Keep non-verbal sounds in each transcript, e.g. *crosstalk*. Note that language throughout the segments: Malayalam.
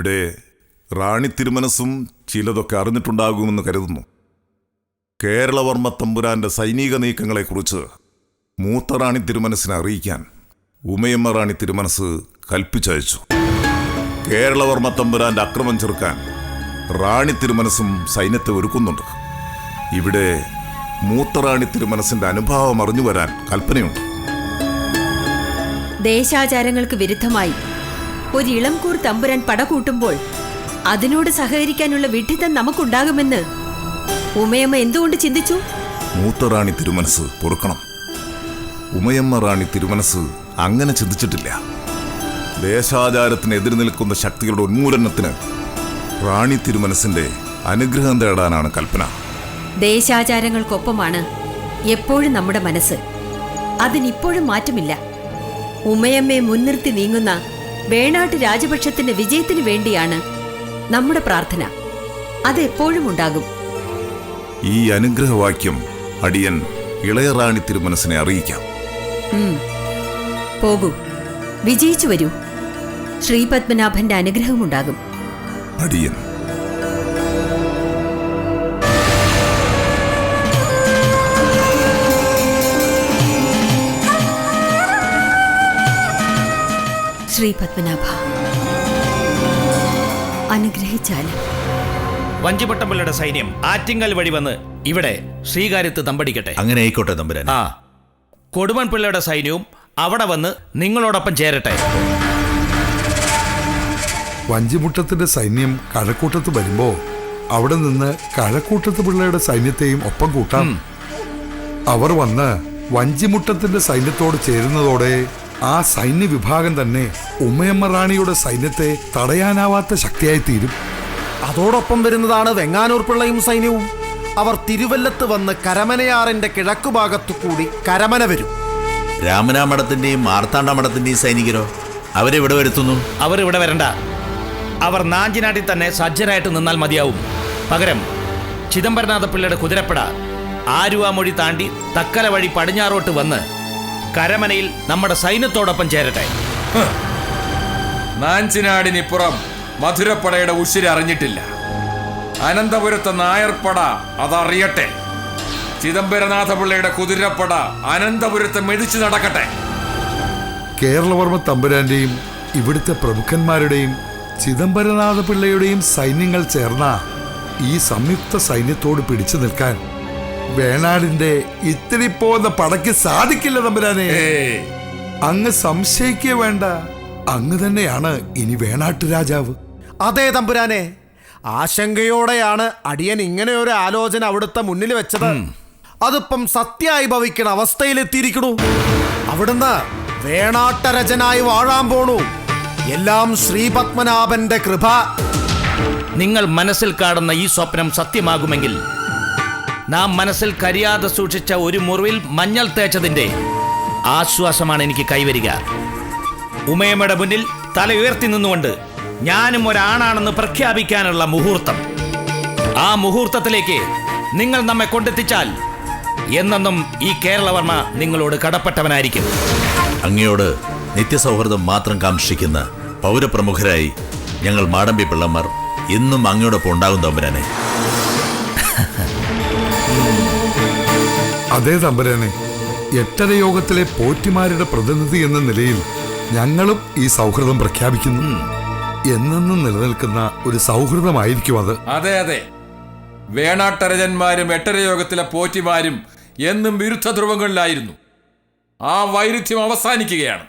ഇവിടെ റാണി തിരുമനസും ചിലതൊക്കെ അറിഞ്ഞിട്ടുണ്ടാകുമെന്ന് കരുതുന്നു. കേരളവർമ്മ തമ്പുരാന്റെ സൈനിക നീക്കങ്ങളെക്കുറിച്ച് മൂത്ത റാണി തിരുമനസിനെ അറിയിക്കാൻ ഉമയമ്മ റാണി തിരുമനസ് കൽപ്പിച്ചയച്ചു. കേരളവർമ്മ തമ്പുരാന്റെ അക്രമം ചെറുക്കാൻ റാണി തിരുമനസും സൈന്യത്തെ ഒരുക്കുന്നുണ്ട്. ഇവിടെ മൂത്ത റാണി തിരുമനസിന്റെ അനുഭാവം അറിഞ്ഞു വരാൻ കൽപ്പനയുണ്ട്. ദേശാചാരങ്ങൾക്ക് വിരുദ്ധമായി ഒരു ഇളംകൂർ തമ്പുരാൻ പടകൂട്ടുമ്പോൾ അതിനോട് സഹകരിക്കാനുള്ള വിഡ്ഢിത്തം നമുക്കുണ്ടാകുമെന്ന് ഉമയമ്മ എന്തുകൊണ്ട് ചിന്തിച്ചു? മൂത്ത റാണി തിരുമനസ് പൊറുക്കണം. ഉമയമ്മ റാണി തിരുമനസ് അങ്ങനെ ചിന്തിച്ചിട്ടില്ല. ദേശാചാരത്തിന് എതിര് നിൽക്കുന്ന ശക്തികളുടെ ഉന്മൂലനത്തിന് റാണി തിരുമനസിന്റെ അനുഗ്രഹം തേടാനാണ് കൽപ്പന. ദേശാചാരങ്ങൾക്കൊപ്പമാണ് എപ്പോഴും നമ്മുടെ മനസ്സ്. അതിനിപ്പോഴും മാറ്റമില്ല. ഉമയമ്മയെ മുൻനിർത്തി നീങ്ങുന്ന വേണാട്ട് രാജപക്ഷത്തിന്റെ വിജയത്തിന് വേണ്ടിയാണ് നമ്മുടെ പ്രാർത്ഥന. അതെപ്പോഴും ഉണ്ടാകും. ഈ അനുഗ്രഹവാക്യം അടിയൻ ഇളയറാണി തിരുമനസിനെ അറിയിക്കാം. പോകൂ. വിജയിച്ചു വരൂ. ശ്രീപത്മനാഭന്റെ അനുഗ്രഹമുണ്ടാകും. അടിയൻ ശ്രീപത്മനാഭ അനുഗ്രഹിച്ചാലും വഞ്ചിപ്പട്ടമ്പിള്ളയുടെ സൈന്യം ആറ്റിങ്ങൽ വഴി വന്ന് ഇവിടെ ശ്രീകാര്യത്ത് തമ്പടിക്കട്ടെ. അങ്ങനെ ആയിക്കോട്ടെ തമ്പുരാൻ ആ. കൊടുമൺ പിള്ളയുടെ സൈന്യവും അവിടെ വന്ന് നിങ്ങളോടൊപ്പം ചേരട്ടെ. വഞ്ചിമുട്ടത്തിന്റെ സൈന്യം കഴക്കൂട്ടത്ത് വരുമ്പോ അവിടെ നിന്ന് കഴക്കൂട്ടത്ത് പിള്ളയുടെ സൈന്യത്തെയും ഒപ്പം കൂട്ടാം. അവർ വന്ന് വഞ്ചിമുട്ടത്തിന്റെ സൈന്യത്തോട് ചേരുന്നതോടെ ആ സൈന്യ വിഭാഗം തന്നെ ഉമ്മയമ്മ റാണിയുടെ സൈന്യത്തെ തടയാനാവാത്ത ശക്തിയായി തീരും അതോടൊപ്പം വരുന്നതാണ് വെങ്ങാനൂർ പിള്ളയും സൈന്യവും. അവർ തിരുവല്ലത്ത് വന്ന് കരമനയാറിന്റെ കിഴക്കുഭാഗത്തു കൂടി കരമന വരും. രാമനാമഠത്തിന്റെയും മാർത്താണ്ഡ മഠത്തിന്റെയും സൈനികരോ അവരെവിടെ വരുത്തുന്നു? അവർ ഇവിടെ വരണ്ട. അവർ നാഞ്ചിനാട്ടിൽ തന്നെ സജ്ജരായിട്ട് നിന്നാൽ മതിയാവും. പകരം ചിദംബരനാഥ പിള്ളയുടെ കുതിരപ്പട ആരുവാമൊഴി താണ്ടി തക്കല വഴി പടിഞ്ഞാറോട്ട് വന്ന് കരമനയിൽ നമ്മുടെ സൈന്യത്തോടൊപ്പം ചേരട്ടെ. നാഞ്ചിനാടിനിപ്പുറം മധുരപ്പടയുടെ ഉശിരി അറിഞ്ഞിട്ടില്ല. അനന്തപുരത്തെ നായർപ്പട അതറിയട്ടെ. ചിദംബരനാഥപിള്ളയുടെ കുതിരപ്പട അനന്തപുരത്ത് മെതിച്ചു നടക്കട്ടെ. കേരളവർമ്മ തമ്പുരാന്റെയും ഇവിടുത്തെ പ്രമുഖന്മാരുടെയും ചിദംബരനാഥപിള്ളയുടെയും സൈന്യങ്ങൾ ചേർന്ന ഈ സംയുക്ത സൈന്യത്തോട് പിടിച്ചു നിൽക്കാൻ വേണാടിന്റെ ഇത്തിരി പോന്ന പടയ്ക്ക് സാധിക്കില്ല തമ്പുരാനെ. അങ്ങ് സംശയിക്കേ വേണ്ട. അങ്ങ് തന്നെയാണ് ഇനി വേണാട്ട് രാജാവ്. അതെ തമ്പുരാനെ ആശങ്കയോടെയാണ് അടിയൻ ഇങ്ങനെ ഒരു ആലോചന അവിടുത്തെ മുന്നിൽ വെച്ചത്. അതിപ്പം സത്യായി ഭവിക്കണ അവസ്ഥയിലെത്തിയിരിക്കണു. അവിടുന്ന് വേണാട്ടരചനായി വാഴാൻ പോണു. എല്ലാം ശ്രീപത്മനാഭന്റെ കൃപ. നിങ്ങൾ മനസ്സിൽ കാണുന്ന ഈ സ്വപ്നം സത്യമാകുമെങ്കിൽ നാം മനസ്സിൽ കരിയാതെ സൂക്ഷിച്ച ഒരു മുറിവിൽ മഞ്ഞൾ തേച്ചതിന്റെ ആശ്വാസമാണ് എനിക്ക് കൈവരിക. ഉമയമ്മയുടെ മുന്നിൽ തല ഉയർത്തി നിന്നുകൊണ്ട് ഞാനും ഒരാണാണെന്ന് പ്രഖ്യാപിക്കാനുള്ള മുഹൂർത്തം. ആ മുഹൂർത്തത്തിലേക്ക് നിങ്ങൾ നമ്മെ കൊണ്ടെത്തിച്ചാൽ എന്നെന്നും ഈ കേരളവർമ്മ നിങ്ങളോട് കടപ്പെട്ടവനായിരിക്കും. അങ്ങയോട് നിത്യസൗഹൃദം മാത്രം കാംക്ഷിക്കുന്ന പൗരപ്രമുഖരായി ഞങ്ങൾ മാടമ്പി പിള്ളമാർ എന്നും അങ്ങയോടൊപ്പം ഉണ്ടാകും തമ്പുരാനെ. അതേ തമ്പുരാനെ എട്ടര യോഗത്തിലെ പോറ്റിമാരുടെ പ്രതിനിധി എന്ന നിലയിൽ ഞങ്ങളും ഈ സൗഹൃദം പ്രഖ്യാപിക്കുന്നു. എന്നെന്നും നിലനിൽക്കുന്ന ഒരു സൗഹൃദമായിരിക്കും അത്. അതെ അതെ. വേണാട്ടരജന്മാരും എട്ടരയോഗത്തിലെ പോറ്റിമാരും എന്നും വിരുദ്ധ ധ്രുവങ്ങളിലായിരുന്നു. ആ വൈരുദ്ധ്യം അവസാനിക്കുകയാണ്.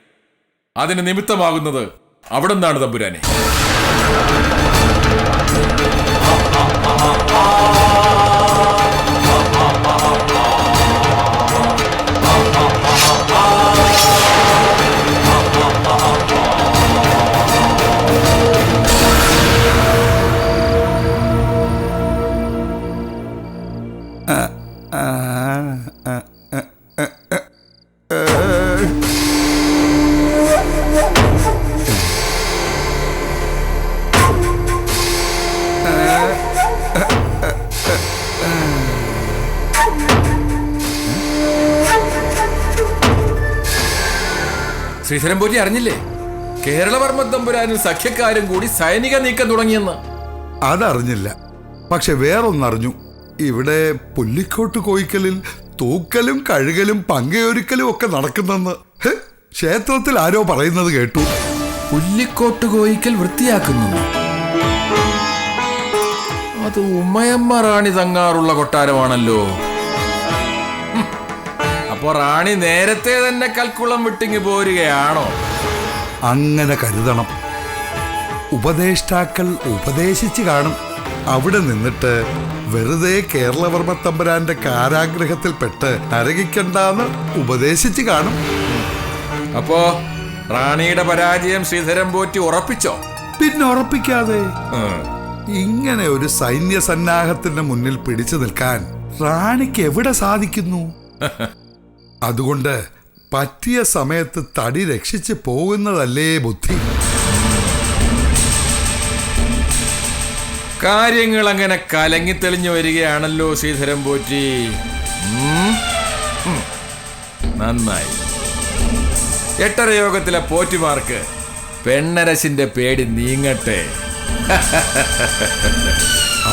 അതിന് നിമിത്തമാകുന്നത് അവിടെ നിന്നാണ് തമ്പുരാനെ ശ്രീധരൻ പോറ്റി അറിഞ്ഞില്ലേ? കേരളവർമ്മ തമ്പുരാനും സഖ്യക്കാരും കൂടി സൈനിക നീക്കം തുടങ്ങിയെന്ന്. അതറിഞ്ഞില്ല. പക്ഷെ വേറൊന്നറിഞ്ഞു. ഇവിടെ പുല്ലിക്കോട്ട് കോയിക്കലിൽ തൂക്കലും കഴുകലും പങ്കയൊരുക്കലും ഒക്കെ നടക്കുന്നെന്ന്. ക്ഷേത്രത്തിൽ ആരോ പറയുന്നത് കേട്ടു. പുല്ലിക്കോട്ട് കോയിക്കൽ വൃത്തിയാക്കുന്നു. അത് ഉമ്മയമ്മ റാണി തങ്ങാറുള്ള കൊട്ടാരമാണല്ലോ. അപ്പൊ റാണി നേരത്തെ തന്നെ കൽക്കുളം വിട്ടിങ്ങി പോരുകയാണോ? അങ്ങനെ കരുതണം. ഉപദേഷ്ടാക്കൾ ഉപദേശിച്ചു കാണും. അവിടെ നിന്നിട്ട് വെറുതെ കേരളവർമ്മ തമ്പുരാന്റെ കാരാഗ്രഹത്തിൽപ്പെട്ട് നരകിക്കണ്ടെന്ന് ഉപദേശിച്ചു കാണും. അപ്പോ റാണിയുടെ പരാജയം ശ്രീധരൻ പോറ്റി ഉറപ്പിച്ചോ? പിന്നെ ഉറപ്പിക്കാതെ ഇങ്ങനെ ഒരു സൈന്യ സന്നാഹത്തിന്റെ മുന്നിൽ പിടിച്ചു നിൽക്കാൻ റാണിക്ക് എവിടെ സാധിക്കുന്നു? *laughs* അതുകൊണ്ട് പറ്റിയ സമയത്ത് തടി രക്ഷിച്ച് പോകുന്നതല്ലേ ബുദ്ധി. കാര്യങ്ങൾ അങ്ങനെ കലങ്ങി തെളിഞ്ഞു വരികയാണല്ലോ ശ്രീധരം പോറ്റി. നന്നായി. എട്ടര യോഗത്തിലെ പോറ്റിമാർക്ക് പെണ്ണരശിന്റെ പേടി നീങ്ങട്ടെ.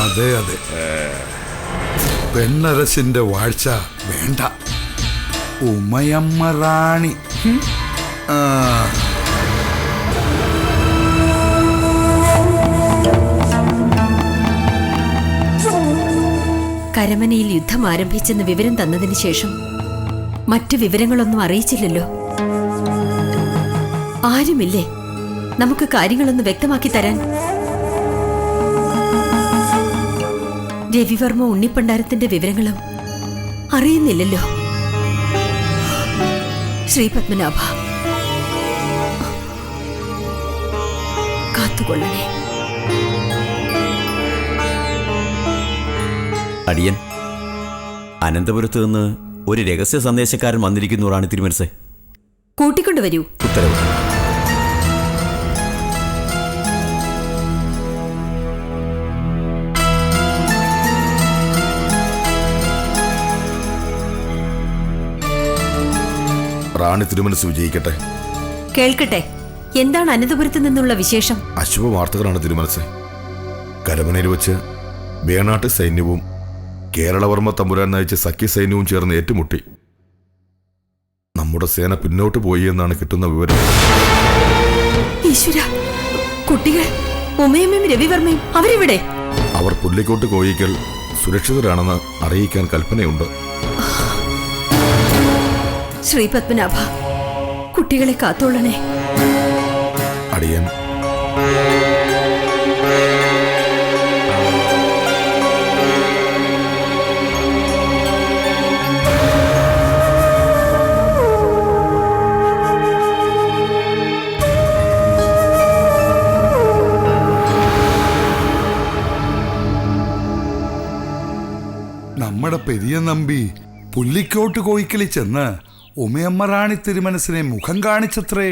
അതെ അതെ. പെണ്ണരസിന്റെ വാഴ്ച വേണ്ട. ഉമയമ്മ റാണി. കരമനയിൽ യുദ്ധം ആരംഭിച്ചെന്ന് വിവരം തന്നതിന് ശേഷം മറ്റു വിവരങ്ങളൊന്നും അറിയിച്ചില്ലല്ലോ. ആരുമില്ലേ? നമുക്ക് കാര്യങ്ങളൊന്ന് വ്യക്തമാക്കി തരാൻ. രവിവർമ്മ ഉണ്ണിപ്പണ്ടാരത്തിന്റെ വിവരങ്ങളും അറിയുന്നില്ലല്ലോ. ശ്രീ പത്മനാഭ. കാത്തുകൊള്ളണേ. അടിയൻ അനന്തപുരത്ത് നിന്ന് ഒരു രഹസ്യ സന്ദേശക്കാരൻ വന്നിരിക്കുന്നു റാണി തിരുമനസെ. കൂട്ടിക്കൊണ്ടുവരൂ. ഉത്തരവ്. റാണി തിരുമനസ് വിജയിക്കട്ടെ. കേൾക്കട്ടെ എന്താണ് അനന്തപുരത്ത് നിന്നുള്ള വിശേഷം? അശുഭ വാർത്തകളാണ് തിരുമനസ്. കരമനയിൽ വെച്ച് വേണാട്ട് സൈന്യവും കേരളവർമ്മ തമ്പുരാൻ നയിച്ച സഖ്യ സൈന്യവും ചേർന്ന് ഏറ്റുമുട്ടി. നമ്മുടെ സേന പിന്നോട്ട് പോയി എന്നാണ് കിട്ടുന്ന വിവരം. ഈശ്വര കുട്ടികൾ ഉമയമ്മയും രവിവർമ്മയും അവരെവിടെ? അവർ പുല്ലിക്കോട്ട് കോയിക്കൽ സുരക്ഷിതരാണെന്ന് അറിയിക്കാൻ കൽപ്പനയുണ്ട്. ശ്രീ പത്മനാഭ കുട്ടികളെ കാത്തോളണേ. അടിയൻ. നമ്മുടെ പെരിയ നമ്പി പുല്ലിക്കോട്ട് കോയിക്കളി ചെന്ന് ഉമയമ്മ റാണി തിരുമനസിനെ മുഖം കാണിച്ചത്രേ.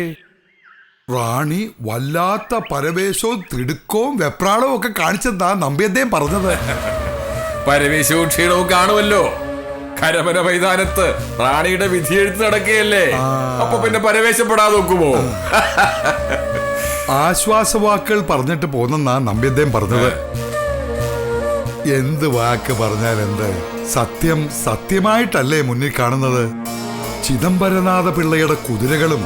റാണി വല്ലാത്ത പരവേശവും തിടുക്കവും വെപ്രാളവും ഒക്കെ കാണിച്ചെന്നാ നമ്പി അദ്ദേഹം പറഞ്ഞത്. പരവേശവും ക്ഷീണവും കാണുമല്ലോ. കരമന മൈതാനത്ത് റാണിയുടെ വിധിയെഴുത്ത് നടക്കുകയല്ലേ? അപ്പൊ പിന്നെ പരവേശപ്പെടാതെ നോക്കുമോ? ആശ്വാസവാക്കുകൾ പറഞ്ഞിട്ട് പോന്നെന്നാ നമ്പി അദ്ദേഹം പറഞ്ഞത്. എന്ത് വാക്ക് പറഞ്ഞാൽ എന്ത് സത്യം സത്യമായിട്ടല്ലേ മുന്നിൽ കാണുന്നത്? ചിദംബരനാഥ പിള്ളയുടെ കുതിരകളും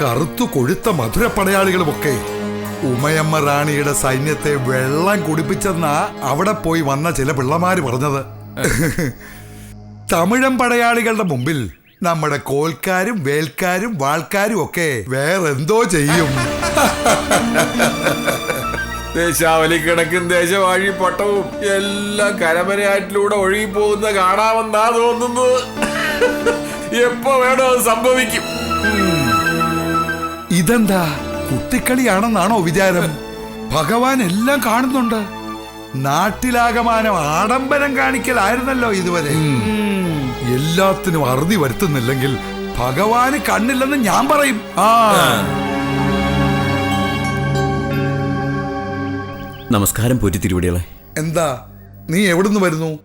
കറുത്തു കൊഴുത്ത മധുര പടയാളികളുമൊക്കെ ഉമയമ്മ റാണിയുടെ സൈന്യത്തെ വെള്ളം കുടിപ്പിച്ചെന്നാ അവിടെ പോയി വന്ന ചില പിള്ളമാര് പറഞ്ഞത്. തമിഴൻ പടയാളികളുടെ മുമ്പിൽ നമ്മുടെ കോൽക്കാരും വേൽക്കാരും വാൾക്കാരും ഒക്കെ വേറെന്തോ ചെയ്യും. ദേശാവലി കിടക്കും ദേശവാഴി പട്ടവും എല്ലാം കരമനയാറ്റിലൂടെ ഒഴുകി പോകുന്ന കാണാമെന്നാ തോന്നുന്നത്. എപ്പോ വേണോ അത് സംഭവിക്കും. ഇതെന്താ? കുട്ടിക്കളിയാണെന്നാണോ വിചാരം? ഭഗവാൻ എല്ലാം കാണുന്നുണ്ട്. നാട്ടിലാകമാനം ആഡംബരം കാണിക്കലായിരുന്നല്ലോ ഇതുവരെ. എല്ലാത്തിനും അറുതി വരുത്തുന്നില്ലെങ്കിൽ ഭഗവാന് കണ്ണില്ലെന്ന് ഞാൻ പറയും. ആ. നമസ്കാരം പോറ്റി തിരുവടികളെ. എന്താ? നീ എവിടുന്ന് വരുന്നു?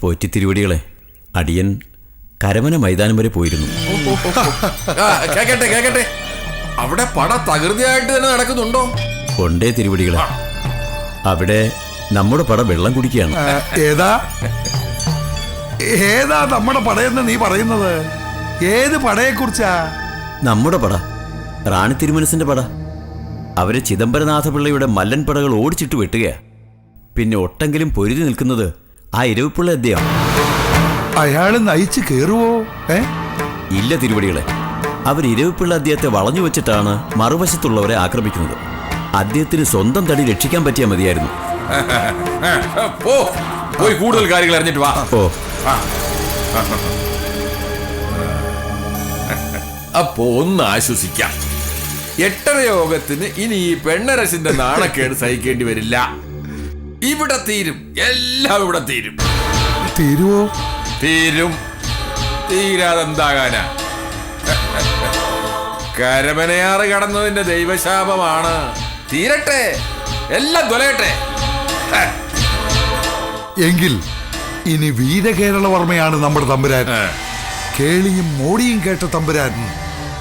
പോറ്റി തിരുവടികളെ അടിയൻ കരമന മൈതാനം വരെ പോയിരുന്നു. ആ, കേക്കട്ടെ കേക്കട്ടെ. അവിടെ പട തകൃതിയായിട്ട് തന്നെ നടക്കുന്നുണ്ടോ? കൊണ്ടേ തിരുവടികളെ. അവിടെ നമ്മുടെ പട വെള്ളം കുടിക്കുകയാണ്. ആ, ഏതാ? ഏതാ നമ്മുടെ പടയെന്ന് നീ പറയുന്നത്? ഏത് പടയെ കുറിച്ചാ നമ്മുടെ പട. റാണി തിരുമനസിന്റെ പട. അവരെ ചിദംബരനാഥ പിള്ളയുടെ മല്ലൻ പടകൾ ഓടിച്ചിട്ട് വെട്ടുകയാ. പിന്നെ ഒട്ടെങ്കിലും പൊരുതി നിൽക്കുന്നത് ആ ഇരവിപ്പുള്ള അദ്ദേഹം. അയാൾ നയിച്ച് കേറുവോ? ഏ? ഇല്ല തിരുവടികളെ. അവർ ഇരവിപ്പിള്ള അദ്ദേഹത്തെ വളഞ്ഞു വെച്ചിട്ടാണ് മറുവശത്തുള്ളവരെ ആക്രമിക്കുന്നത്. അദ്ദേഹത്തിന് സ്വന്തം തടി രക്ഷിക്കാൻ പറ്റിയാൽ മതിയായിരുന്നു. പോയി കൂടുതൽ കാര്യങ്ങൾ അറിഞ്ഞിട്ട് വാ. ഓ അപ്പോ ഒന്ന് ആശ്വസിക്കാം. എട്ടര യോഗത്തിന് ഇനി ഈ പെണ്ണരസിന്റെ നാണക്കേട് സഹിക്കേണ്ടി വരില്ല. ഇവിടെ തീരും. എല്ലാം ഇവിടെ തീരും. തീരുവോ? തീരും. തീരാതെന്താകാനാ? കരമനയാറ് കടന്നതിന്റെ ദൈവശാപമാണ്. തീരട്ടെ. എല്ലാം തൊലയട്ടെ. എങ്കിൽ ഇനി വീരകേരളവർമ്മയാണ് നമ്മുടെ തമ്പുരാൻ. കേളിയും മോടിയും കേട്ട തമ്പുരാൻ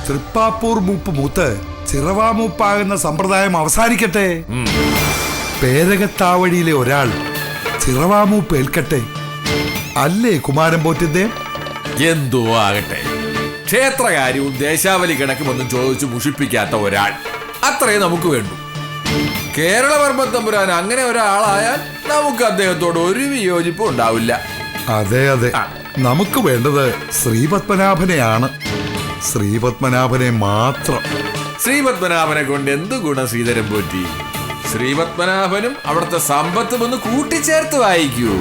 തൃപ്പാപ്പൂർ മൂപ്പ് മൂത്ത് ചിറവാമൂപ്പാകുന്ന സമ്പ്രദായം അവസാനിക്കട്ടെ. പേരകത്താവഴിയിലെ ഒരാൾ ചിറവാമൂപ്പ് ഏൽക്കട്ടെ. അല്ലേ കുമാരൻ പോറ്റിദ്ദേ എന്തോ ആകട്ടെ. ക്ഷേത്രകാര്യവും ദേശാവലി കണക്കുമൊന്നും ചോദിച്ചു മുഷിപ്പിക്കാത്ത ഒരാൾ. അത്രേ നമുക്ക് വേണ്ടു. കേരളവർമ്മ തമ്പുരാൻ അങ്ങനെ ഒരാളായാൽ നമുക്ക് അദ്ദേഹത്തോട് ഒരു വിയോജിപ്പും ഉണ്ടാവില്ല. അതെ അതെ. നമുക്ക് വേണ്ടത് ശ്രീപത്മനാഭനെയാണ്. ശ്രീപത്മനാഭനെ മാത്രം. ശ്രീപത്മനാഭനെ കൊണ്ട് എന്ത് ഗുണ ശ്രീധരൻ പോറ്റി? ശ്രീപത്മനാഭനും അവിടുത്തെ സമ്പത്തും ഒന്ന് കൂട്ടിച്ചേർത്ത് വായിക്കൂ.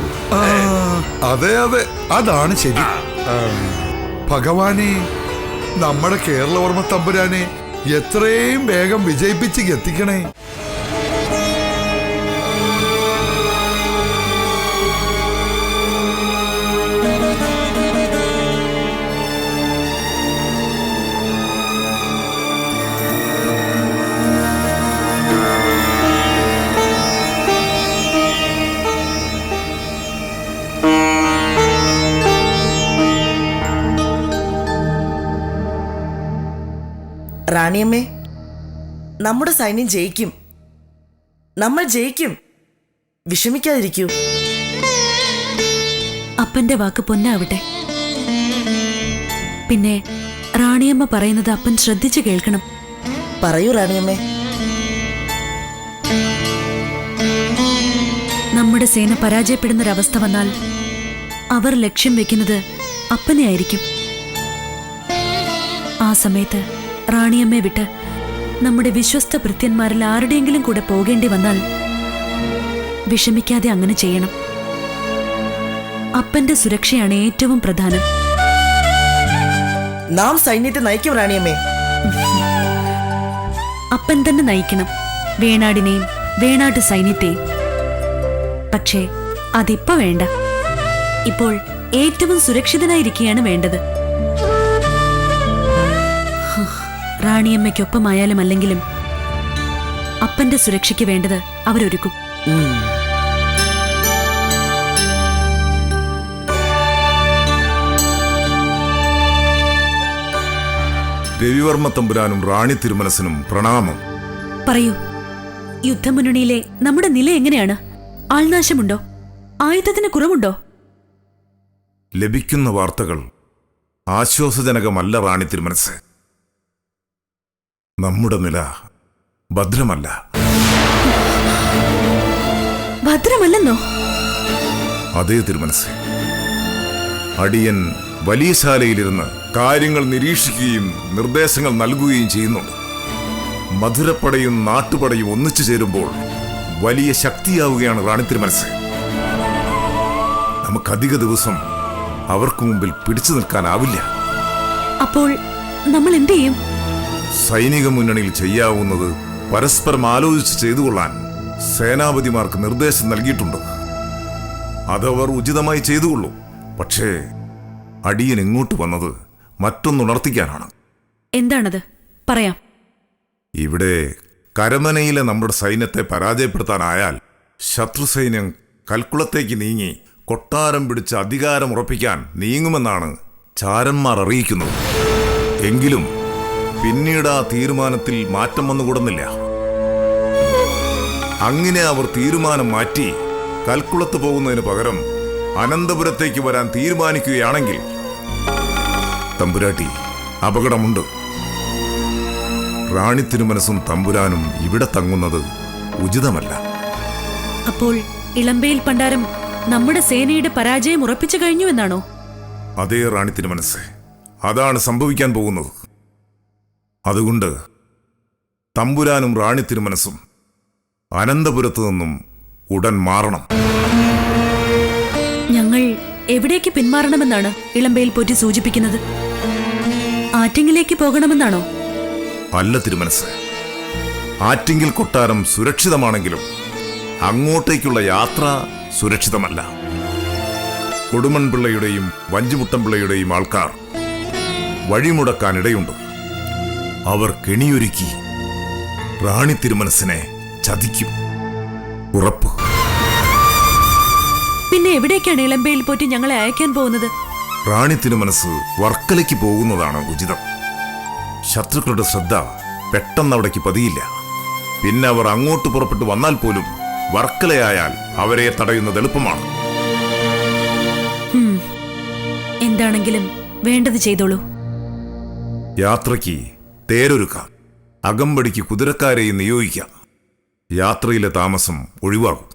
അതെ അതെ. അതാണ് ശരി. ഭഗവാനെ നമ്മുടെ കേരളവർമ്മ തമ്പുരാനെ എത്രയും വേഗം വിജയിപ്പിച്ച് എത്തിക്കണേ റാണിയമ്മേ നമ്മുടെ സൈന്യം ജയിക്കും. നമ്മൾ ജയിക്കും. വിഷമിക്കാതിരിക്കൂ. അപ്പന്റെ വാക്ക് പൊന്നാവട്ടെ. പിന്നെ റാണിയമ്മ പറയുന്നത് അപ്പൻ ശ്രദ്ധിച്ചു കേൾക്കണം. പറയൂ റാണിയമ്മേ. നമ്മുടെ സേന പരാജയപ്പെടുന്നൊരവസ്ഥ വന്നാൽ അവർ ലക്ഷ്യം വെക്കുന്നത് അപ്പനെ ആയിരിക്കും ആ സമയത്ത് റാണിയമ്മയെ വിട്ട് നമ്മുടെ വിശ്വസ്ത ഭൃത്യന്മാരിൽ ആരുടെയെങ്കിലും കൂടെ പോകേണ്ടി വന്നാൽ വിഷമിക്കാതെ അങ്ങനെ ചെയ്യണം. അപ്പന്റെ സുരക്ഷയാണ് ഏറ്റവും പ്രധാനം. നാം സൈന്യത്തെ നയിക്കും റാണിയമ്മേ. അപ്പൻ തന്നെ നയിക്കണം. വേണാടിനെയും വേണാട്ട് സൈന്യത്തെയും. പക്ഷേ അതിപ്പോ വേണ്ട. ഇപ്പോൾ ഏറ്റവും സുരക്ഷിതനായിരിക്കുകയാണ് വേണ്ടത്. റാണിയമ്മയ്ക്കൊപ്പമായാലും അല്ലെങ്കിലും അപ്പന്റെ സുരക്ഷയ്ക്ക് വേണ്ടത് അവരൊരുക്കും. രവിവർമ്മ തമ്പുരാനും റാണി തിരുമനസിനും പ്രണാമം. പറയൂ യുദ്ധമുന്നണിയിലെ നമ്മുടെ നില എങ്ങനെയാണ്? ആൾനാശമുണ്ടോ? ആയുധത്തിന് കുറവുണ്ടോ? ലഭിക്കുന്ന വാർത്തകൾ ആശ്വാസജനകമല്ല റാണി തിരുമനസ്. നമ്മുടെ നില ഭദ്രമല്ല. ഭദ്രമല്ലെന്നോ? അതേ തിരുമനസ് അടിയൻ വലിയ ശാലയിലിരുന്ന് കാര്യങ്ങൾ നിരീക്ഷിക്കുകയും നിർദ്ദേശങ്ങൾ നൽകുകയും ചെയ്യുന്നുണ്ട്. മധുരപ്പടയും നാട്ടുപടയും ഒന്നിച്ചു ചേരുമ്പോൾ വലിയ ശക്തിയാവുകയാണ് റാണി തിരുമനസ് നമുക്കധിക ദിവസം അവർക്ക് മുമ്പിൽ പിടിച്ചു നിൽക്കാനാവില്ല. അപ്പോൾ നമ്മൾ എന്ത് ചെയ്യും? സൈനിക മുന്നണിയിൽ ചെയ്യാവുന്നത് പരസ്പരം ആലോചിച്ച് ചെയ്തുകൊള്ളാൻ സേനാപതിമാർക്ക് നിർദ്ദേശം നൽകിയിട്ടുണ്ട്. അതവർ ഉചിതമായി ചെയ്തുകൊള്ളൂ പക്ഷേ അടിയൻ ഇങ്ങോട്ട് വന്നത് മറ്റൊന്നുണർത്തിക്കാനാണ് എന്താണത്? പറയാം. ഇവിടെ കരമനയിലെ നമ്മുടെ സൈന്യത്തെ പരാജയപ്പെടുത്താനായാൽ ശത്രു സൈന്യം കൽക്കുളത്തേക്ക് നീങ്ങി കൊട്ടാരം പിടിച്ച് അധികാരം ഉറപ്പിക്കാൻ നീങ്ങുമെന്നാണ് ചാരന്മാർ അറിയിക്കുന്നത്. എങ്കിലും പിന്നീട് ആ തീരുമാനത്തിൽ മാറ്റം വന്നുകൂടുന്നില്ല. അങ്ങനെ അവർ തീരുമാനം മാറ്റി കൽക്കുളത്ത് പോകുന്നതിന് പകരം അനന്തപുരത്തേക്ക് വരാൻ തീരുമാനിക്കുകയാണെങ്കിൽ തമ്പുരാട്ടി അപകടമുണ്ട്. റാണി തിരുമനസും തമ്പുരാനും ഇവിടെ തങ്ങുന്നത് ഉചിതമല്ല. അപ്പോൾ ഇളമ്പയിൽ പണ്ടാരം നമ്മുടെ സേനയുടെ പരാജയം ഉറപ്പിച്ചു കഴിഞ്ഞു എന്നാണോ? അതേ റാണി തിരുമനസ് അതാണ് സംഭവിക്കാൻ പോകുന്നത്. അതുകൊണ്ട് തമ്പുരാനും റാണി തിരുമനസും അനന്തപുരത്തു നിന്നും ഉടൻ മാറണം. ഞങ്ങൾ എവിടേക്ക് പിന്മാറണമെന്നാണ് ഇളമ്പയിൽ പൊറ്റി സൂചിപ്പിക്കുന്നത്? ആറ്റിങ്ങിലേക്ക് പോകണമെന്നാണോ? അല്ല തിരുമനസ്. ആറ്റിങ്കിൽ കൊട്ടാരം സുരക്ഷിതമാണെങ്കിലും അങ്ങോട്ടേക്കുള്ള യാത്ര സുരക്ഷിതമല്ല. കൊടുമൺപിള്ളയുടെയും വഞ്ചിമുട്ടൻപിള്ളയുടെയും വഞ്ചിമുട്ടൻ പിള്ളയുടെയും ആൾക്കാർ വഴിമുടക്കാനിടയുണ്ട്. അവർ കെണിയൊരുക്കി റാണി തിരുമനസിനെ ചതിക്കും. ഉറപ്പ്. പിന്നെ എവിടേക്കാണ് ഇളമ്പയിൽ പോറ്റി ഞങ്ങളെ അയക്കാൻ പോകുന്നത്? റാണി തിരുമനസ് വർക്കലയ്ക്ക് പോകുന്നതാണ് ഉചിതം. ശത്രുക്കളുടെ ശ്രദ്ധ പെട്ടെന്ന് അവിടേക്ക് പതിയില്ല. പിന്നെ അവർ അങ്ങോട്ട് പുറപ്പെട്ടു വന്നാൽ പോലും വർക്കലയായാൽ അവരെ തടയുന്നത് എളുപ്പമാണ്. എന്താണെങ്കിലും വേണ്ടത് ചെയ്തോളൂ. യാത്രയ്ക്ക് തേരൊരുക്കാം. അകമ്പടിക്ക് കുതിരക്കാരെയും നിയോഗിക്കാം. യാത്രയിലെ താമസം ഒഴിവാകും.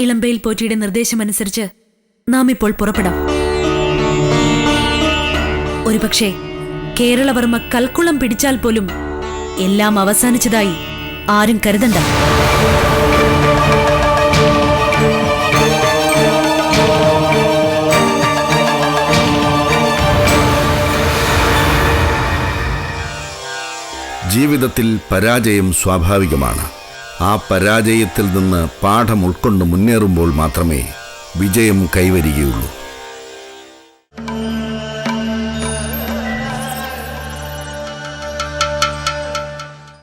ഇളമ്പയിൽ പോറ്റിയുടെ നിർദ്ദേശമനുസരിച്ച് നാം ഇപ്പോൾ പുറപ്പെടാം. ഒരുപക്ഷെ കേരളവർമ്മ കൽക്കുളം പിടിച്ചാൽ പോലും എല്ലാം അവസാനിച്ചതായി ആരും കരുതണ്ട. ജീവിതത്തിൽ പരാജയം സ്വാഭാവികമാണ്. ആ പരാജയത്തിൽ നിന്ന് പാഠം ഉൾക്കൊണ്ട് മുന്നേറുമ്പോൾ മാത്രമേ വിജയം കൈവരികയുള്ളൂ.